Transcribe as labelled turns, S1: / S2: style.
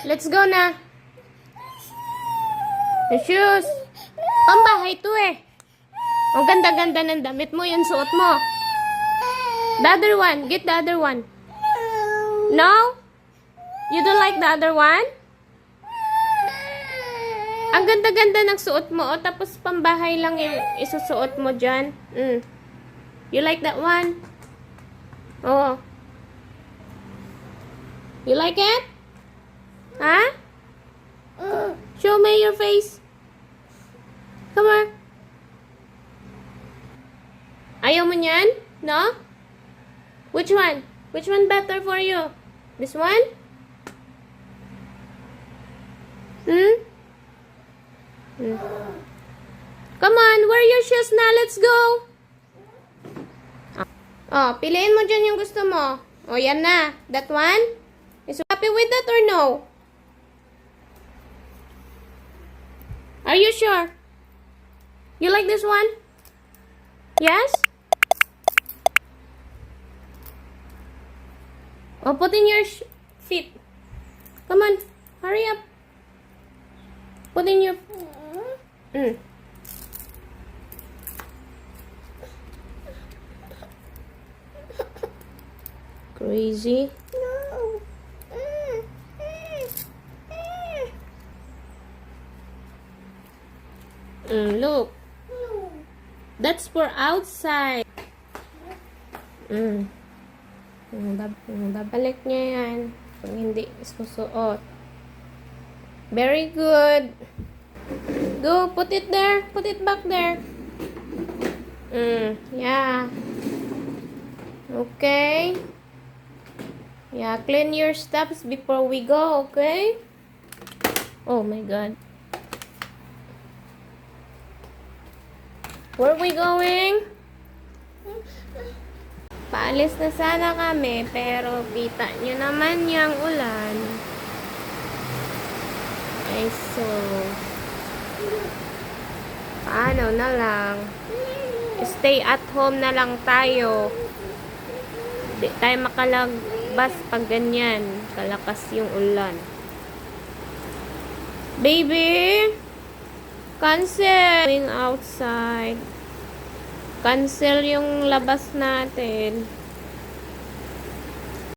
S1: Let's go na. The shoes. Pambahay to eh. Ang ganda-ganda ng damit mo. Yan suot mo. The other one. Get the other one. No? You don't like the other one? Ang ganda-ganda ng suot mo. O, tapos pambahay lang yung isusuot mo dyan. Mm. You like that one? Oh. You like it? Huh? Show me your face. Come on. Ayaw mo niyan? No? Which one? Which one better for you? This one? Hmm? Hmm. Come on, wear your shoes na. Let's go. Oh, piliin mo dyan yung gusto mo. Oh, yan na. That one? Is you happy with that or no? Are you sure? You like this one? Yes? Oh, put in your feet. Come on. Hurry up. Put in your... Mm. Crazy. Mm, look. That's for outside. Mm. Mm, bab- mm, babalik niya yan. Kung hindi susuot. Very good. Go, put it there. Put it back there. Mm, yeah. Okay. Yeah, clean your steps before we go, okay? Oh my god. Where we going? Paalis na sana kami, pero kita nyo naman yung ulan. Ay, so... Paano na lang? Stay at home na lang tayo. Di tayo makalagbas pag ganyan. Kalakas yung ulan. Baby! Cancel! Going outside. Cancel yung labas natin.